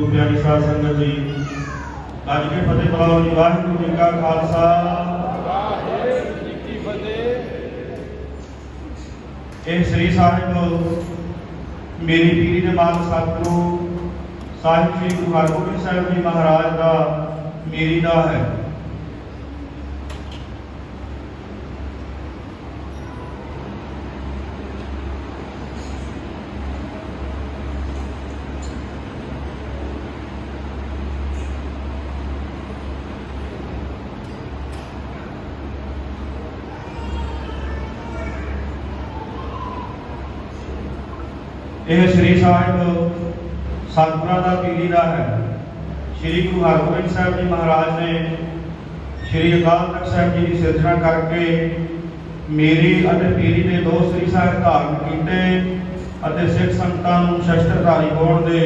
ਗੁਰੂ ਪਿਆਰੀ ਸਾਧ ਸੰਗਤ ਜੀ। ਅੱਜ ਕੇ ਫਤਿਹ ਬੁਲਾਓ ਜੀ। ਵਾਹਿਗੁਰੂ ਜੀ ਕਾ ਖਾਲਸਾ। ਵਾਹਿਗੁਰੂ ਜੀ ਕੀ ਫਤਿਹ ਇਹ ਸ੍ਰੀ ਸਾਹਿਬ, ਮੇਰੀ ਪੀਰੀ ਦੇ ਬਾਦ ਸਤਿਗੁਰੂ ਸਾਹਿਬ ਸ੍ਰੀ ਗੁਰੂ ਹਰਗੋਬਿੰਦ ਸਾਹਿਬ ਜੀ ਮਹਾਰਾਜ ਦਾ ਮੇਰੀ ਦਾ ਹੈ। ਇਹ ਸ੍ਰੀ ਸਾਹਿਬ ਸਤਿਗੁਰਾਂ ਦਾ ਪੀਰੀ ਦਾ ਹੈ। ਸ੍ਰੀ ਗੁਰੂ ਹਰਗੋਬਿੰਦ ਸਾਹਿਬ ਜੀ ਮਹਾਰਾਜ ਨੇ ਸ੍ਰੀ ਅਕਾਲ ਤਖਤ ਸਾਹਿਬ ਜੀ ਦੀ ਸਿਰਜਣਾ ਕਰਕੇ ਮੇਰੀ ਅਤੇ ਪੀਰੀ ਦੇ ਦੋ ਸ੍ਰੀ ਸਾਹਿਬ ਧਾਰਨ ਕੀਤੇ ਅਤੇ ਸਿੱਖ ਸੰਗਤਾਂ ਨੂੰ ਸ਼ਸਤਰਧਾਰੀ ਹੋਣ ਦੇ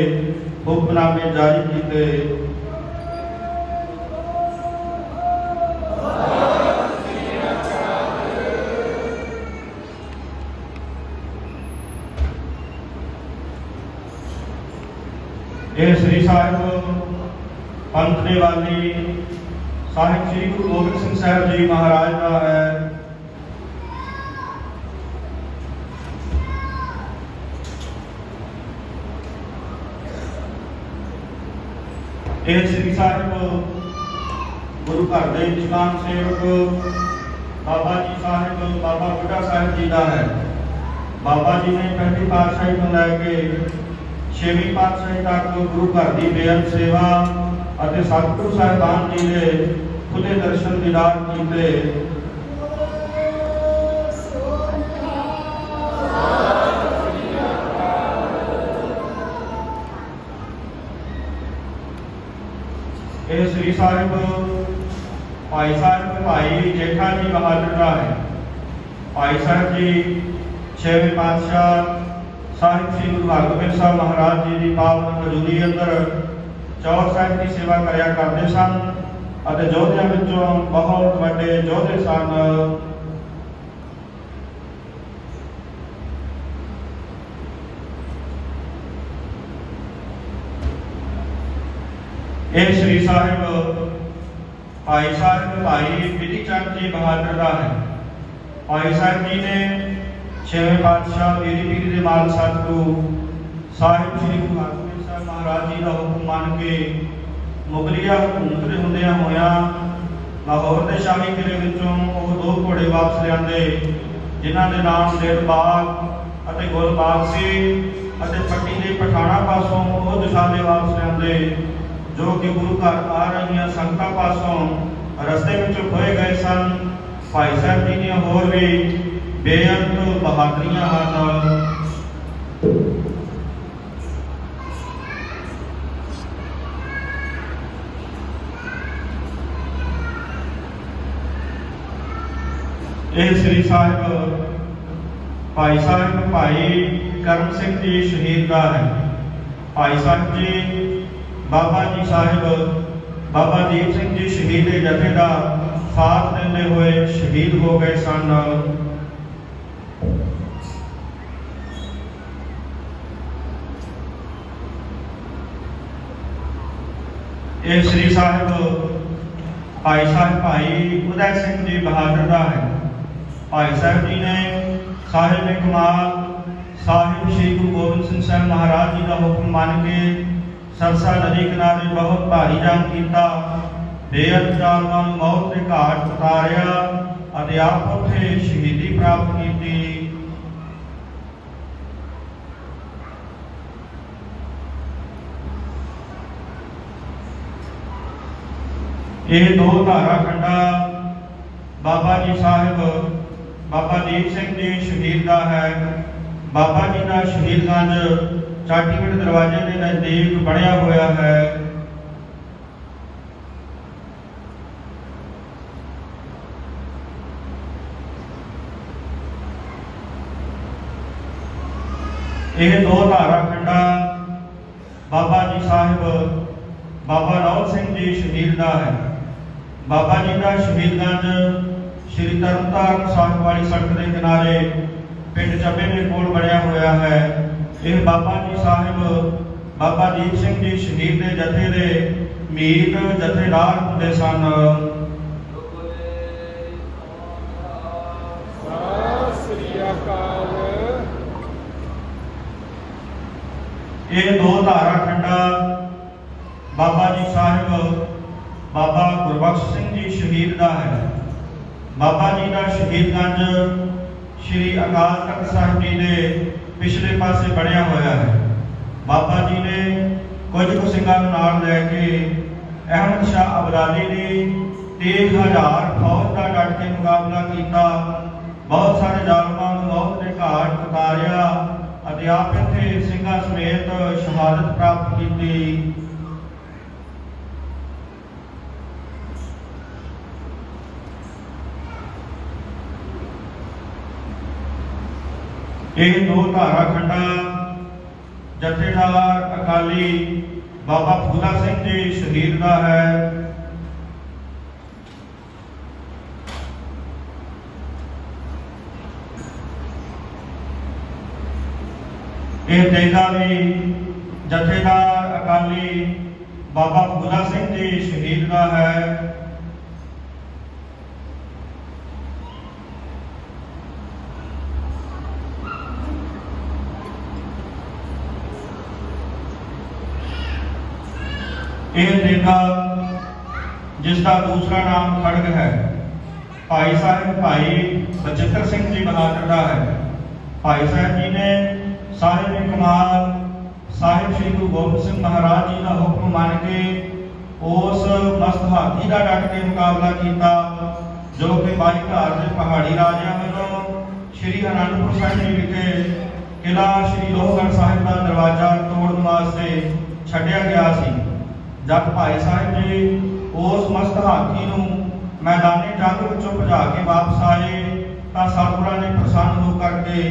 ਹੁਕਮਨਾਮੇ ਜਾਰੀ ਕੀਤੇ। ਇਹ ਸ੍ਰੀ ਸਾਹਿਬ ਪੰਥ ਦੇ ਵਾਲੀ ਸਾਹਿਬ ਸ੍ਰੀ ਗੁਰੂ ਗੋਬਿੰਦ ਸਿੰਘ ਸਾਹਿਬ ਜੀ ਮਹਾਰਾਜ ਦਾ ਹੈ। ਇਹ ਸ੍ਰੀ ਸਾਹਿਬ ਗੁਰੂ ਘਰ ਦੇ ਨਿਸ਼ਕਾਮ ਸੇਵਕ ਬਾਬਾ ਜੀ ਸਾਹਿਬ, ਬਾਬਾ ਬੁੱਢਾ ਸਾਹਿਬ ਜੀ ਦਾ ਹੈ। ਬਾਬਾ ਜੀ ਨੇ ਪਹਿਲੀ ਪਾਤਸ਼ਾਹੀ ਤੋਂ ਲੈ ਕੇ ਛੇਵੀਂ ਪਾਤਸ਼ਾਹੀ ਤੱਕ ਗੁਰੂ ਘਰ ਦੀ ਬੇਅੰਤ ਸੇਵਾ ਅਤੇ ਸਤਿਗੁਰੂ ਸਾਹਿਬਾਨ ਜੀ ਦੇ ਖੁਦੇ ਦਰਸ਼ਨ ਦੀਦਾਰ ਕੀਤੇ। ਇਹ ਸ੍ਰੀ ਸਾਹਿਬ, ਭਾਈ ਸਾਹਿਬ, ਭਾਈ ਜੇਠਾ ਜੀ ਬਹਾਦਰ ਦਾ ਹੈ। ਭਾਈ ਸਾਹਿਬ ਜੀ, ਛੇਵੇਂ ਪਾਤਸ਼ਾਹ ਸਾਹਿਬ ਸ੍ਰੀ ਗੁਰੂ ਹਰਗੋਬਿੰਦ ਸਾਹਿਬ ਮਹਾਰਾਜ ਜੀ ਦੀ ਪਾਵਨ ਮੌਜੂਦਗੀ ਅੰਦਰ ਚੌਰ ਸਾਹਿਬ ਦੀ ਸੇਵਾ ਕਰਿਆ ਕਰਦੇ ਸਨ ਅਤੇ ਯੋਧਿਆਂ ਵਿੱਚੋਂ ਬਹੁਤ ਵੱਡੇ ਯੋਧੇ ਸਨ। ਇਹ ਸ੍ਰੀ ਸਾਹਿਬ ਭਾਈ ਸਾਹਿਬ, ਭਾਈ ਬਿਧੀ ਚੰਦ ਜੀ ਬਹਾਦਰ ਦਾ ਹੈ। ਭਾਈ ਸਾਹਿਬ ਜੀ ਨੇ ਛੇਵੇਂ ਪਾਤਸ਼ਾਹ ਮੇਰੀ ਪੀਰੀ ਦੇ ਮਾਲ ਸਤਿਗੁਰੂ ਸਾਹਿਬ ਸ੍ਰੀ ਗੁਰੂ ਹਰਗੋਬਿੰਦ ਸਾਹਿਬ ਮਹਾਰਾਜ ਜੀ ਦਾ ਹੁਕਮ ਮੰਨ ਕੇ ਮੁਗਲਿਆ ਹਕੂਮਤ ਦੇ ਹੁੰਦਿਆਂ ਹੋਇਆਂ ਲਾਹੌਰ ਦੇ ਸ਼ਾਹੀ ਕਿਲੇ ਵਿੱਚੋਂ ਉਹ ਦੋ ਘੋੜੇ ਵਾਪਸ ਲਿਆਂਦੇ, ਜਿਨ੍ਹਾਂ ਦੇ ਨਾਮ ਦਿਲਬਾਗ ਅਤੇ ਗੁਲਬਾਗ ਸੀ ਅਤੇ ਪੱਟੀ ਦੇ ਪਠਾਣਾ ਪਾਸੋਂ ਉਹ ਦਿਸ਼ਾਲੇ ਵਾਪਸ ਲਿਆਂਦੇ, ਜੋ ਕਿ ਗੁਰੂ ਘਰ ਆ ਰਹੀਆਂ ਸੰਗਤਾਂ ਪਾਸੋਂ ਰਸਤੇ ਵਿੱਚ ਖੋਏ ਗਏ ਸਨ। ਭਾਈ ਸਾਹਿਬ ਜੀ ਦੀਆਂ ਹੋਰ ਵੀ ਬੇਅੰਤ ਬਹਾਦਰੀਆਂ ਹਨ ਇਹ ਸ੍ਰੀ ਸਾਹਿਬ, ਭਾਈ ਸਾਹਿਬ, ਭਾਈ ਕਰਮ ਸਿੰਘ ਜੀ ਸ਼ਹੀਦ ਦਾ ਹੈ। ਭਾਈ ਸਾਹਿਬ ਜੀ, ਬਾਬਾ ਜੀ ਸਾਹਿਬ, ਬਾਬਾ ਦੀਪ ਸਿੰਘ ਜੀ ਸ਼ਹੀਦ ਦੇ ਜਥੇ ਦਾ ਸਾਥ ਦਿੰਦੇ ਹੋਏ ਸ਼ਹੀਦ ਹੋ ਗਏ ਸਨ। ਇਹ ਸ੍ਰੀ ਸਾਹਿਬ ਭਾਈ ਸਾਹਿਬ ਭਾਈ ਉਦੈ ਸਿੰਘ ਜੀ ਬਹਾਦਰ ਦਾ ਹੈ। ਭਾਈ ਸਾਹਿਬ ਜੀ ਨੇ ਸਾਹਿਬ ਕਮਾਲ ਸਾਹਿਬ ਸ੍ਰੀ ਗੁਰੂ ਗੋਬਿੰਦ ਸਿੰਘ ਸਾਹਿਬ ਮਹਾਰਾਜ ਜੀ ਦਾ ਹੁਕਮ ਮੰਨ ਕੇ ਸਰਸਾ ਨਦੀ ਕਿਨਾਰੇ ਬਹੁਤ ਭਾਰੀ ਜੰਗ ਕੀਤਾ। ਬੇਅੰਤ ਜਾਲਮਾਂ ਨੂੰ ਮੌਤ ਦੇ ਘਾਟ ਉਤਾਰਿਆ ਅਤੇ ਆਪ ਉੱਥੇ ਸ਼ਹੀਦੀ ਪ੍ਰਾਪਤ ਕੀਤੀ। ਇਹ ਦੋ ਧਾਰਾ ਖੰਡਾ ਬਾਬਾ ਜੀ ਸਾਹਿਬ, ਬਾਬਾ ਦੀਪ ਸਿੰਘ ਜੀ ਸ਼ਹੀਦ ਦਾ ਹੈ। ਬਾਬਾ ਜੀ ਦਾ ਸ਼ਹੀਦਗੰਜ ਚਾਟੀਵਿੰਡ ਦਰਵਾਜ਼ੇ ਦੇ ਨਜ਼ਦੀਕ ਬਣਿਆ ਹੋਇਆ ਹੈ। ਇਹ ਦੋ ਧਾਰਾ ਖੰਡਾ ਬਾਬਾ ਜੀ ਸਾਹਿਬ, ਬਾਬਾ ਨੌਲ ਸਿੰਘ ਜੀ ਸ਼ਹੀਦ ਦਾ ਹੈ। ਬਾਬਾ ਜੀ ਦਾ ਸ਼ਹੀਦਗੰਜ ਸ਼੍ਰੀ ਤਰਨਤਾਰਨ ਸਾਹਿਬ ਵਾਲੀ ਸੜਕ ਦੇ ਕਿਨਾਰੇ ਪਿੰਡ ਚੱਬੇ ਦੇ ਕੋਲ ਬਣਿਆ ਹੋਇਆ ਹੈ। ਇਹ ਬਾਬਾ ਜੀ ਸਾਹਿਬ, ਬਾਬਾ ਦੀਪ ਸਿੰਘ ਜੀ ਸ਼ਹੀਦ ਦੇ ਜਥੇ ਦੇ ਮੀਤ ਜਥੇਦਾਰ ਹੁੰਦੇ ਸਨ। ਸ੍ਰੀ ਅਕਾਲ ਇਹ ਦੋ ਧਾਰਾ ਖੰਡਾ ਬਾਬਾ ਜੀ ਸਾਹਿਬ ਬਾਬਾ ਸਿੰਘ ਜੀ ਸ਼ਹੀਦ ਦਾ ਹੈ। ਬਾਬਾ ਜੀ ਦਾ ਸ਼ਹੀਦਗੰਜ ਸ੍ਰੀ ਅਕਾਲ ਤਖਤ ਸਾਹਿਬ ਜੀ ਦੇ ਪਿਛਲੇ ਪਾਸੇ ਬਣਿਆ ਹੋਇਆ ਹੈ। ਬਾਬਾ ਜੀ ਨੇ ਕੁਝ ਕੁ ਸਿੰਘਾਂ ਨੂੰ ਨਾਲ ਲੈ ਕੇ ਅਹਿਮਦ ਸ਼ਾਹ ਅਬਦਾਲੀ ਦੀ 3000 ਫੌਜ ਦਾ ਡਟ ਕੇ ਮੁਕਾਬਲਾ ਕੀਤਾ। ਬਹੁਤ ਸਾਰੇ ਜ਼ਾਲਮਾਂ ਨੂੰ ਮੌਤ ਦੇ ਘਾਟ ਉਤਾਰਿਆ ਅਤੇ ਆਪ ਇੱਥੇ ਸਿੰਘਾਂ ਸਮੇਤ ਸ਼ਹਾਦਤ ਪ੍ਰਾਪਤ ਕੀਤੀ। ਇਹ ਦੋ ਧਾਰਾ ਖੰਡਾ ਜਥੇਦਾਰ ਅਕਾਲੀ ਬਾਬਾ ਫੂਲਾ ਸਿੰਘ ਜੀ ਸ਼ਹੀਦ ਦਾ ਹੈ। ਇਹ ਤੇਗਾ ਵੀ ਜਥੇਦਾਰ ਅਕਾਲੀ ਬਾਬਾ ਫੂਲਾ ਸਿੰਘ ਜੀ ਸ਼ਹੀਦ ਦਾ ਹੈ। ਇਹ ਤੇਗਾ ਜਿਸ ਦਾ ਦੂਸਰਾ ਨਾਮ ਖੜਗ ਹੈ। ਭਾਈ ਸਾਹਿਬ, ਭਾਈ ਬਚਿੱਤਰ ਸਿੰਘ ਜੀ ਬਹਾਦਰ ਦਾ ਹੈ। ਭਾਈ ਸਾਹਿਬ ਜੀ ਨੇ ਸਾਹਿਬ ਕਮਾਲ, ਸਾਹਿਬ ਸ੍ਰੀ ਗੁਰੂ ਗੋਬਿੰਦ ਸਿੰਘ ਮਹਾਰਾਜ ਜੀ ਦਾ ਹੁਕਮ ਮੰਨ ਕੇ ਉਸ ਮਸਤ ਹਾਥੀ ਦਾ ਡਟ ਕੇ ਮੁਕਾਬਲਾ ਕੀਤਾ, ਜੋ ਕਿ ਬਾਈ ਘਰ ਦੇ ਪਹਾੜੀ ਰਾਜਿਆਂ ਵੱਲੋਂ ਸ੍ਰੀ ਅਨੰਦਪੁਰ ਸਾਹਿਬ ਜੀ ਵਿਖੇ ਕਿਲਾ ਸ੍ਰੀ ਲੋਹਗੜ੍ਹ ਸਾਹਿਬ ਦਾ ਦਰਵਾਜ਼ਾ ਤੋੜਨ ਵਾਸਤੇ ਛੱਡਿਆ ਗਿਆ ਸੀ। ਜਦ ਭਾਈ ਸਾਹਿਬ ਜੀ ਉਸ ਮਸਤ ਹਾਥੀ ਨੂੰ ਮੈਦਾਨੀ ਜੰਗ ਵਿੱਚੋਂ ਭਜਾ ਕੇ ਵਾਪਸ ਆਏ, ਤਾਂ ਸਤਿਗੁਰਾਂ ਨੇ ਪ੍ਰਸੰਨ ਹੋ ਕਰਕੇ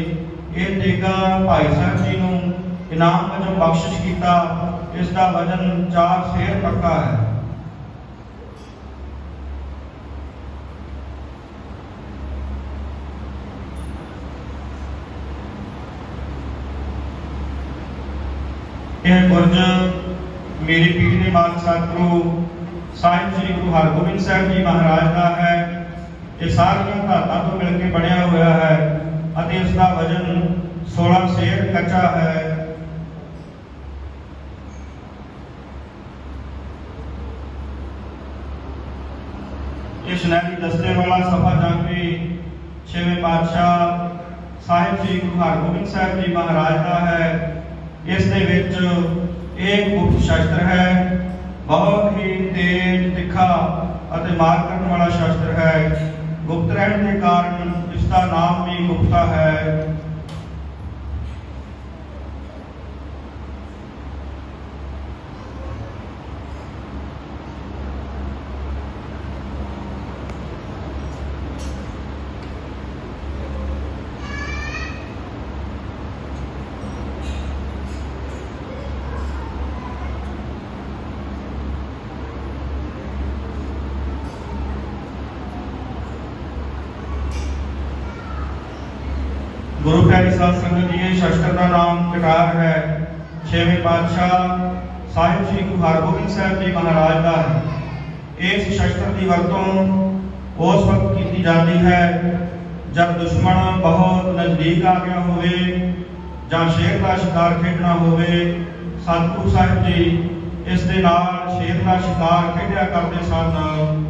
ਇਹ ਤੇਗਾ ਭਾਈ ਸਾਹਿਬ ਜੀ ਨੂੰ ਇਨਾਮ ਵਜੋਂ ਬਖਸ਼ਿਸ਼ ਕੀਤਾ, ਇਸ ਦਾ ਵਜ਼ਨ 4 ਸੇਰ ਪੱਕਾ ਹੈ। ਇਹ ਬੁਰਜ ਮੇਰੀ ਪੀਰ ਦੇ ਮਾਲਕ ਸਤਿਗੁਰੂ ਸਾਹਿਬ ਸ੍ਰੀ ਗੁਰੂ ਹਰਗੋਬਿੰਦ ਸਾਹਿਬ ਜੀ ਮਹਾਰਾਜ ਦਾ ਹੈ। ਇਹ ਸਾਰੀਆਂ ਧਾਤਾਂ ਤੋਂ ਮਿਲ ਕੇ ਬਣਿਆ ਹੋਇਆ ਹੈ ਅਤੇ ਇਸ ਦਾ ਵਜ਼ਨ 16 ਸੇਰ ਕੱਚਾ ਹੈ। ਇਸ ਨੈਣੀ ਦਸਤੇ ਵਾਲਾ ਸਫਾ ਜਾਂਗੀ ਛੇਵੇਂ ਪਾਤਸ਼ਾਹ ਸਾਹਿਬ ਸ੍ਰੀ ਗੁਰੂ ਹਰਗੋਬਿੰਦ ਸਾਹਿਬ ਜੀ ਮਹਾਰਾਜ ਦਾ ਹੈ। ਇਸ ਦੇ ਵਿੱਚ ਇੱਕ ਗੁਪਤ ਸ਼ਸਤਰ ਹੈ। ਬਹੁਤ ਹੀ ਤੇਜ਼, ਤਿੱਖਾ ਅਤੇ ਮਾਰ ਕਰਨ ਵਾਲਾ ਸ਼ਸਤਰ ਹੈ। ਗੁਪਤ ਰਹਿਣ ਦੇ ਕਾਰਨ ਇਸ ਦਾ ਨਾਮ ਵੀ ਗੁਪਤਾ ਹੈ। ਗੁਰੂ ਪਿਆਰੀ ਸਾਧ ਸੰਗਤ ਜੀ, ਇਹ ਸ਼ਸਤਰ ਦਾ ਨਾਮ ਕਟਾਰ ਹੈ। ਛੇਵੇਂ ਪਾਤਸ਼ਾਹ ਸਾਹਿਬ ਸ੍ਰੀ ਗੁਰੂ ਹਰਗੋਬਿੰਦ ਸਾਹਿਬ ਜੀ ਮਹਾਰਾਜ ਦਾ। ਹੈ ਇਸ ਸ਼ਸਤਰ ਦੀ ਵਰਤੋਂ ਉਸ ਵਕਤ ਕੀਤੀ ਜਾਂਦੀ ਹੈ, ਜਦ ਦੁਸ਼ਮਣ ਬਹੁਤ ਨਜ਼ਦੀਕ ਆ ਗਿਆ ਹੋਵੇ ਜਾਂ ਸ਼ੇਰ ਦਾ ਸ਼ਿਕਾਰ ਖੇਡਣਾ ਹੋਵੇ। ਸਤਿਗੁਰੂ ਸਾਹਿਬ ਜੀ ਇਸ ਦੇ ਨਾਲ ਸ਼ੇਰ ਦਾ ਸ਼ਿਕਾਰ ਖੇਡਿਆ ਕਰਦੇ ਸਨ।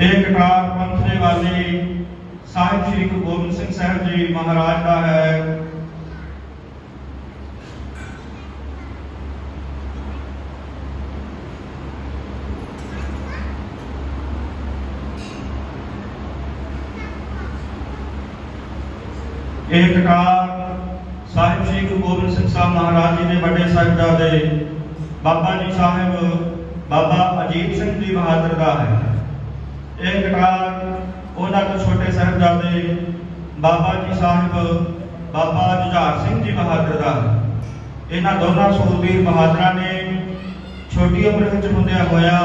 ਇਹ ਕਟਾਰ ਪੰਥ ਦੇ ਵਾਲੀ ਸਾਹਿਬ ਸ੍ਰੀ ਗੁਰੂ ਗੋਬਿੰਦ ਸਿੰਘ ਸਾਹਿਬ ਜੀ ਮਹਾਰਾਜ ਦਾ ਹੈ। ਇਹ ਕਟਾਰ ਸਾਹਿਬ ਸ੍ਰੀ ਗੁਰੂ ਗੋਬਿੰਦ ਸਿੰਘ ਸਾਹਿਬ ਮਹਾਰਾਜ ਜੀ ਦੇ ਵੱਡੇ ਸਾਹਿਬਜ਼ਾਦੇ, ਬਾਬਾ ਜੀ ਸਾਹਿਬ, ਬਾਬਾ ਅਜੀਤ ਸਿੰਘ ਜੀ ਬਹਾਦਰ ਦਾ ਹੈ। ਇਹ ਕਟਾਰ ਉਹਨਾਂ ਤੋਂ ਛੋਟੇ ਸਾਹਿਬਜ਼ਾਦੇ ਬਾਬਾ ਜੀ ਸਾਹਿਬ, ਬਾਬਾ ਜੁਝਾਰ ਸਿੰਘ ਜੀ ਬਹਾਦਰ ਦਾ। ਇਹਨਾਂ ਦੋਨਾਂ ਸੂਰਬੀਰ ਬਹਾਦਰਾਂ ਨੇ ਛੋਟੀ ਉਮਰ ਵਿੱਚ ਹੁੰਦਿਆਂ ਹੋਇਆ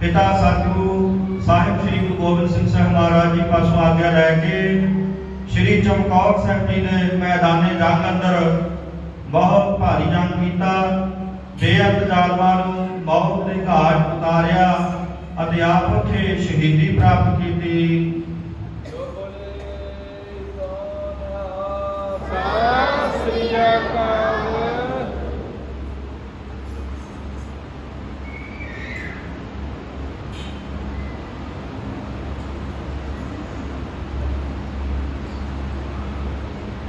ਪਿਤਾ ਸਤਿਗੁਰੂ ਸਾਹਿਬ ਸ੍ਰੀ ਗੁਰੂ ਗੋਬਿੰਦ ਸਿੰਘ ਸਾਹਿਬ ਮਹਾਰਾਜ ਜੀ ਪਾਸੋਂ ਆਗਿਆ ਲੈ ਕੇ ਸ੍ਰੀ ਚਮਕੌਰ ਸਾਹਿਬ ਜੀ ਨੇ ਮੈਦਾਨੇ ਜੰਗ ਅੰਦਰ ਬਹੁਤ ਭਾਰੀ ਜੰਗ ਕੀਤਾ। ਬੇਅੰਤ ਜ਼ਾਲਮਾਂ ਨੂੰ ਮੌਤ ਦੇ ਘਾਟ ਉਤਾਰਿਆ। ਅਤੇ ਆਪ ਉੱਥੇ ਸ਼ਹੀਦੀ ਪ੍ਰਾਪਤ ਕੀਤੀ ਸਤਿ ਸ੍ਰੀ ਅਕਾਲ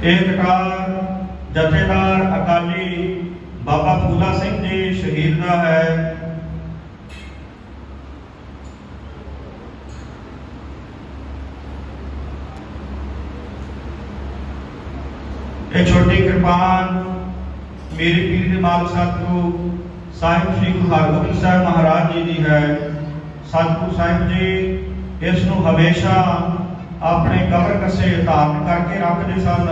ਇਹ ਕਟਾਰ ਜਥੇਦਾਰ ਅਕਾਲੀ ਬਾਬਾ ਫੂਲਾ ਸਿੰਘ ਜੀ ਸ਼ਹੀਦ ਦਾ ਹੈ ਇਹ ਛੋਟੀ ਕਿਰਪਾਨ ਮੇਰੇ ਪੀਰ ਦੇ ਮਾਲਕ ਸਤਿਗੁਰੂ ਸਾਹਿਬ ਸ੍ਰੀ ਗੁਰੂ ਹਰਗੋਬਿੰਦ ਸਾਹਿਬ ਮਹਾਰਾਜ ਜੀ ਦੀ ਹੈ ਸਤਿਗੁਰੂ ਸਾਹਿਬ ਜੀ ਇਸ ਨੂੰ ਹਮੇਸ਼ਾ ਆਪਣੇ ਕਬਰ ਕੱਸੇ ਧਾਰਨ ਕਰਕੇ ਰੱਖਦੇ ਸਨ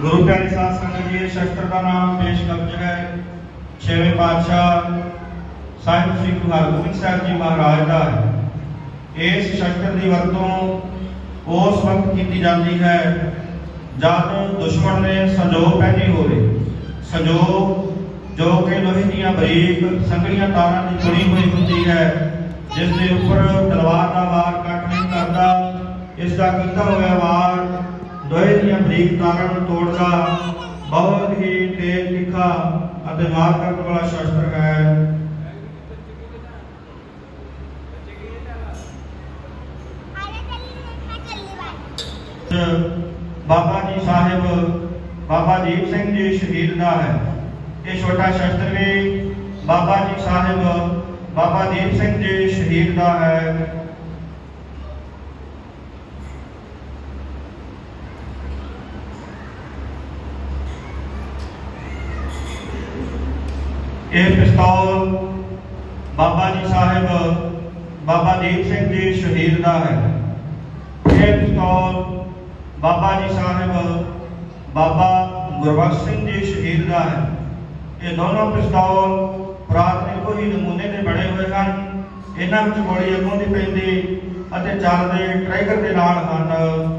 ਗੁਰੂ ਪਿਆਰੇ ਸਾਧ ਸੰਗਤ ਜੀ ਇਹ ਸ਼ਸਤਰ ਦਾ ਨਾਮ ਪੇਸ਼ ਕਬਜ ਹੈ ਛੇਵੇਂ ਪਾਤਸ਼ਾਹ ਸਾਹਿਬ ਸ੍ਰੀ ਗੁਰੂ ਹਰਗੋਬਿੰਦ ਸਾਹਿਬ ਜੀ ਮਹਾਰਾਜ ਦਾ ਹੈ ਇਸ ਸ਼ਸਤਰ ਦੀ ਵਰਤੋਂ ਉਸ ਵਕਤ ਕੀਤੀ ਜਾਂਦੀ ਹੈ ਜਦ ਦੁਸ਼ਮਣ ਨੇ ਸੰਜੋਗ ਪਹਿਨੀ ਹੋਵੇ। ਸੰਜੋਗ ਜੋ ਕਿ ਲੋਹੇ ਦੀਆਂ ਬਰੀਕ ਸੰਗਲੀਆਂ ਤਾਰਾਂ ਦੀ ਚੁਣੀ ਹੋਈ ਹੁੰਦੀ ਹੈ, ਜਿਸ ਦੇ ਉੱਪਰ ਤਲਵਾਰ ਦਾ ਵਾਰ ਕੱਟ ਨਹੀਂ ਕਰਦਾ, ਇਸ ਦਾ ਕੀਤਾ ਹੋਇਆ ਵਾਰ ਲੋਹੇ ਦੀਆਂ ਬਰੀਕ ਤਾਰਾਂ ਨੂੰ ਤੋੜਦਾ, ਬਹੁਤ ਹੀ ਤੇਜ਼ ਤਿੱਖਾ ਅਤੇ ਵਾਰ ਕਰਨ ਵਾਲਾ ਸ਼ਸਤਰ ਹੈ। ਬਾਬਾ ਜੀ ਸਾਹਿਬ, ਬਾਬਾ ਦੀਪ ਸਿੰਘ ਜੀ ਸ਼ਹੀਦ ਦਾ ਹੈ। ਇਹ ਛੋਟਾ ਸ਼ਸਤਰ ਵੀ ਬਾਬਾ ਜੀ ਸਾਹਿਬ, ਬਾਬਾ ਦੀਪ ਸਿੰਘ ਜੀ ਸ਼ਹੀਦ ਦਾ ਹੈ। ਇਹ ਪਿਸਤੌਲ ਬਾਬਾ ਜੀ ਸਾਹਿਬ, ਬਾਬਾ ਦੀਪ ਸਿੰਘ ਜੀ ਸ਼ਹੀਦ ਦਾ ਹੈ। ਇਹ ਪਿਸਤੌਲ ਬਾਬਾ ਜੀ ਸਾਹਿਬ ਬਾਬਾ ਗੁਰਬਖਸ਼ ਸਿੰਘ ਜੀ ਸ਼ਹੀਦ ਦਾ ਹੈ। ਇਹ ਦੋਨੋਂ ਪਿਸਤੌਲ ਪ੍ਰਾਥਮਿਕ ਹੀ ਨਮੂਨੇ ਦੇ ਬਣੇ ਹੋਏ ਹਨ। ਇਹਨਾਂ ਵਿੱਚ ਗੋਲੀ ਅੱਗੋਂ ਦੀ ਪੈਂਦੀ ਅਤੇ ਚੱਲਦੇ ਟ੍ਰੈਗਰ ਦੇ ਨਾਲ ਹਨ।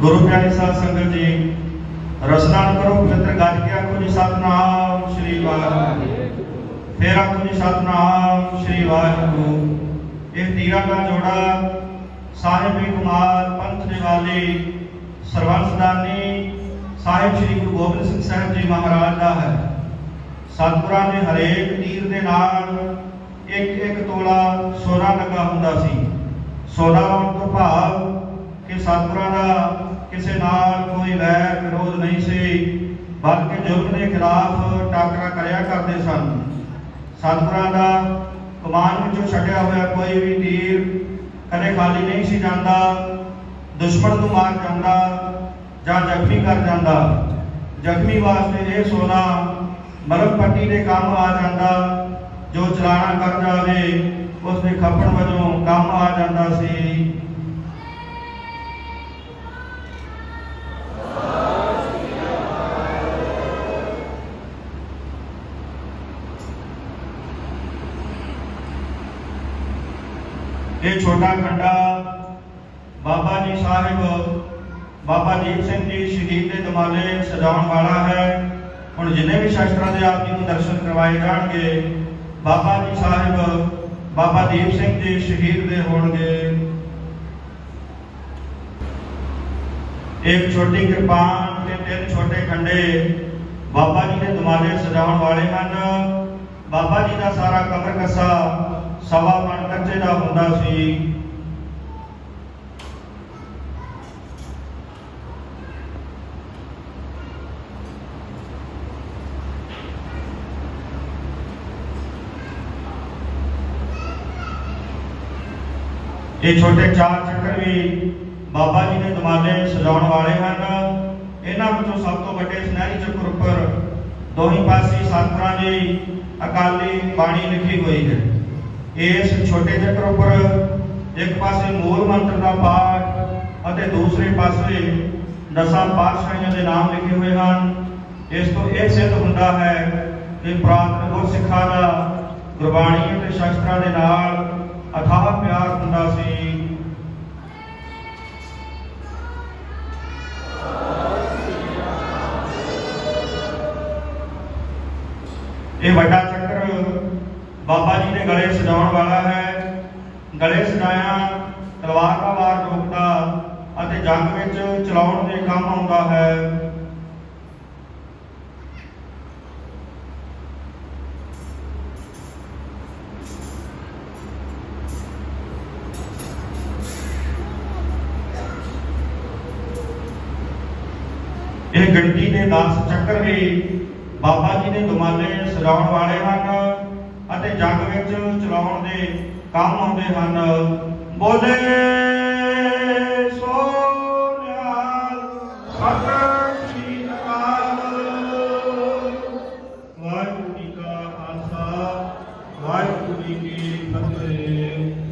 ਗੁਰੂ ਪਿਆਰੇ ਸਾਧ ਸੰਗਤ ਜੀ ਰਸਨਾ ਕਰੋ ਪਵਿੱਤਰ ਗੱਜ ਕੇ ਆਖੋ ਜੀ ਸਤਨਾਮ ਸ੍ਰੀ ਵਾਹਿਗੁਰੂ। ਫੇਰ ਆਖੋ ਜੀ ਸਤਨਾਮ ਸ੍ਰੀ ਵਾਹਿਗੁਰੂ। ਇਹ ਤੀਰਾਂ ਦਾ ਜੋੜਾ ਸਾਹਿਬ ਵੀ ਕੁਮਾਰ, ਪੰਥ ਦੇ ਵਾਲੇ ਸਰਵੰਸਦਾਨੀ ਸਾਹਿਬ ਸ੍ਰੀ ਗੁਰੂ ਗੋਬਿੰਦ ਸਿੰਘ ਸਾਹਿਬ ਜੀ ਮਹਾਰਾਜ ਦਾ ਹੈ। ਸਤਿਗੁਰਾਂ ਦੇ ਹਰੇਕ ਤੀਰ ਦੇ ਨਾਲ ਇੱਕ ਇੱਕ ਤੋਲਾ ਸੋਨਾ ਲੱਗਾ ਹੁੰਦਾ ਸੀ। ਸੋਨਾ ਤੋਂ ਭਾਵ ਕਿ ਸਤਿਗੁਰਾਂ ਦਾ ਕਿਸੇ ਨਾਲ ਕੋਈ ਵੈਰ ਵਿਰੋਧ ਨਹੀਂ ਸੀ, ਬਲਕਿ ਜ਼ੁਲਮ ਦੇ ਖਿਲਾਫ ਟਾਕਰਾ ਕਰਿਆ ਕਰਦੇ ਸਨ। ਸਤਿਗੁਰਾਂ ਦਾ ਕਮਾਨ ਵਿੱਚੋਂ ਛੱਡਿਆ ਹੋਇਆ ਕੋਈ ਵੀ ਤੀਰ ਕਦੇ ਖਾਲੀ ਨਹੀਂ ਸੀ ਜਾਂਦਾ, ਦੁਸ਼ਮਣ ਨੂੰ ਮਾਰ ਜਾਂਦਾ ਜਾਂ ਜ਼ਖਮੀ ਕਰ ਜਾਂਦਾ। ਜ਼ਖਮੀ ਵਾਸਤੇ ਇਹ ਸੋਨਾ ਮਰਮ ਪੱਟੀ ਦੇ ਕੰਮ ਆ ਜਾਂਦਾ, ਜੋ ਚਲਾਣਾ ਕਰ ਜਾਵੇ ਉਸ ਦੇ ਖੱਪਣ ਵਜੋਂ ਕੰਮ ਆ ਜਾਂਦਾ ਸੀ ਇਹ ਛੋਟਾ ਖੰਡਾ, ਬਾਬਾ ਜੀ ਸਾਹਿਬ, ਬਾਬਾ ਦੀਪ ਸਿੰਘ ਜੀ ਸ਼ਹੀਦ ਦੇ ਦਮਾਲੇ ਸਜਾਉਣ ਵਾਲਾ ਹੈ। ਹੁਣ ਜਿੰਨੇ ਵੀ ਸ਼ਸਤਰਾਂ ਦੇ ਆਪ ਜੀ ਨੂੰ ਦਰਸ਼ਨ ਕਰਵਾਏ ਜਾਣਗੇ, ਬਾਬਾ ਜੀ ਸਾਹਿਬ, ਬਾਬਾ ਦੀਪ ਸਿੰਘ ਜੀ ਸ਼ਹੀਦ ਦੇ ਹੋਣਗੇ। ਇੱਕ ਛੋਟੀ ਕਿਰਪਾਨ ਤੇ ਤਿੰਨ ਛੋਟੇ ਖੰਡੇ ਬਾਬਾ ਜੀ ਦੇ ਦਮਾਲੇ ਸਜਾਉਣ ਵਾਲੇ ਹਨ। ਬਾਬਾ ਜੀ ਦਾ ਸਾਰਾ ਕਬਰ ਕੱਸਾ ਸਵਾ ਮਣ ਕੱਚੇ ਦਾ ਹੁੰਦਾ ਸੀ। ਇਹ ਛੋਟੇ ਚਾਰ ਚੱਕਰ ਵੀ ਬਾਬਾ ਜੀ ਦੇ ਦਮਾਲੇ ਸਜਾਉਣ ਵਾਲੇ ਹਨ। ਇਹਨਾਂ ਵਿੱਚੋਂ ਸਭ ਤੋਂ ਵੱਡੇ ਸੁਨਹਿਰੀ ਚੱਕਰ ਉੱਪਰ ਦੋਹੀਂ ਪਾਸੇ ਸੱਤ ਦੀ ਅਕਾਲੀ ਬਾਣੀ ਲਿਖੀ ਹੋਈ ਹੈ। ਇਸ ਛੋਟੇ ਚੱਕਰ ਉੱਪਰ ਇੱਕ ਪਾਸੇ ਮੂਲ ਮੰਤਰ ਦਾ ਪਾਠ ਅਤੇ ਦੂਸਰੇ ਪਾਸੇ ਦਸਾਂ ਪਾਤਸ਼ਾਹੀਆਂ ਦੇ ਨਾਮ ਲਿਖੇ ਹੋਏ ਹਨ। ਇਸ ਤੋਂ ਇਹ ਸਿੱਧ ਹੁੰਦਾ ਹੈ ਕਿ ਪ੍ਰਾਤਨ ਗੁਰਸਿੱਖਾਂ ਦਾ ਗੁਰਬਾਣੀ ਅਤੇ ਸ਼ਾਸਤਰਾਂ ਦੇ ਨਾਲ ਵਾਲਾ ਹੈ। ਗਲੇ ਸਜਾਇਆ, ਤਲਵਾਰ ਦਾ ਵਾਰ ਰੋਕਦਾ ਅਤੇ ਜੰਗ ਵਿੱਚ ਚਲਾਉਣ ਦੇ ਕੰਮ ਆਉਂਦਾ ਹੈ। ਇਹ ਗੱਡੀ ਦੇ 10 ਚੱਕਰ ਵੀ ਬਾਬਾ ਜੀ ਦੇ ਦੁਮਾਲੇ ਸਜਾਉਣ ਵਾਲੇ ਹਨ। ਅਤੇ ਜੰਗ ਵਿੱਚ ਚਲਾਉਣ ਦੇ ਕੰਮ ਆਉਂਦੇ ਹਨ। ਬੋਲੇ